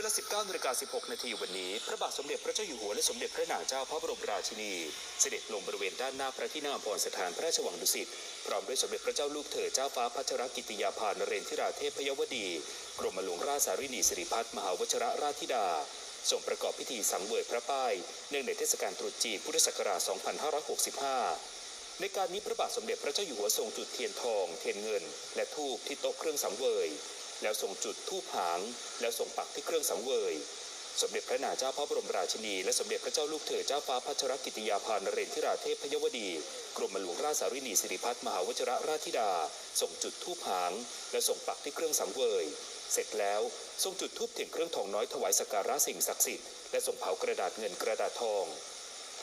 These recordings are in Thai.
เวลา 19นาฬิกา16 นาทีวันนี้ พระบาทสมเด็จพระเจ้าอยู่หัวและสมเด็จพระนางเจ้าพระบรมราชินี เสด็จลงบริเวณด้านหน้าพระที่นั่งอภรสถานพระราชวังดุสิต พร้อมด้วยสมเด็จพระเจ้าลูกเธอเจ้าฟ้าพัชรกิติยาภานเรนทิราเทพยวดี กรมหลวงราชสารินีสิริพัฒน์มหาวชรราชธิดาทรงประกอบพิธีสังเวยพระป้าย เนื่องในเทศกาลตรุษจีนพุทธศักราช 2565 ในการนี้พระบาทสมเด็จพระเจ้าอยู่หัวทรงจุดเทียนทอง เทียนเงิน และธูปที่โต๊ะเครื่องสังเวย แล้วทรงจุดธูปหาง แล้วทรงปักที่เครื่องสังเวย สมเด็จพระนางเจ้าพระบรมราชินี และสมเด็จพระเจ้าลูกเธอเจ้าฟ้าพัชรกิติยาภานเรนทิราเทพพยวดี กรมหลวงราชสารินีสิริพัฒน์มหาวชรราชธิดา ส่งจุดธูปหาง และส่งปักที่เครื่องสังเวย เสร็จแล้วทรงจุดธูปเทียนเครื่องทองน้อยถวายสักการะสิ่งศักดิ์สิทธิ์และส่งเผากระดาษเงินกระดาษทอง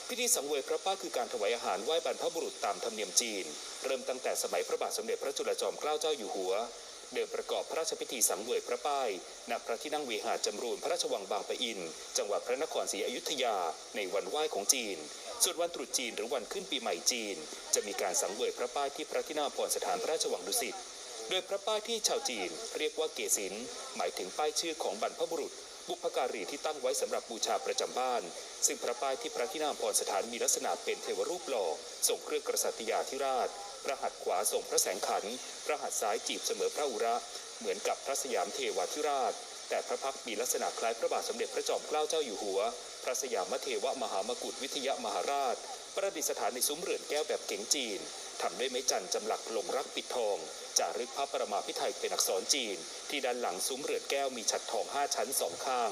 พิธีสังเวยพระป้าคือการถวายอาหารไหว้บรรพบุรุษตามธรรมเนียมจีน เริ่มตั้งแต่สมัยพระบาทสมเด็จพระจุลจอมเกล้าเจ้าอยู่หัว เดิมประกอบพระราชพิธีสังเวยพระป้ายณพระที่นั่งเวหาจำรูนพระราชวังบางปะอิน จังหวัดพระนครศรีอยุธยา ในวันไหว้ของจีน ส่วนวันตรุษจีนหรือวันขึ้นปีใหม่จีน จะมีการสังเวยพระป้ายที่พระที่นั่งพรสถานพระราชวังดุสิต โดยพระป้ายที่ชาวจีนเรียกว่าเกศินหมายถึงป้ายชื่อของบรรพบุรุษ บุพการีที่ตั้งไว้สำหรับบูชาประจำบ้าน ซึ่งพระป้ายที่พระที่นั่งพรสถานมีลักษณะเป็นเทวรูปหล่อส่งเครื่องกษัตริยาธิราช พระหัตถ์ขวาส่งพระแสงขัน พระหัตถ์ซ้ายจีบเสมอพระอุระ เหมือนกับพระสยามเทวาธิราช แต่พระพักมีลักษณะคล้ายพระบาทสมเด็จพระจอมเกล้าเจ้าอยู่หัว พระสยามเทวมหามกุฏวิทยามหาราช ประดิษฐานในซุ้มเรือนแก้วแบบเก๋งจีนทำด้วยไม้จันทร์จำหลักลงรักปิดทองจารึกพระประมาพิไทยเป็นอักษรจีน ที่ด้านหลังซุ้มเรือนแก้วมีฉัดทองห้าชั้นสองข้าง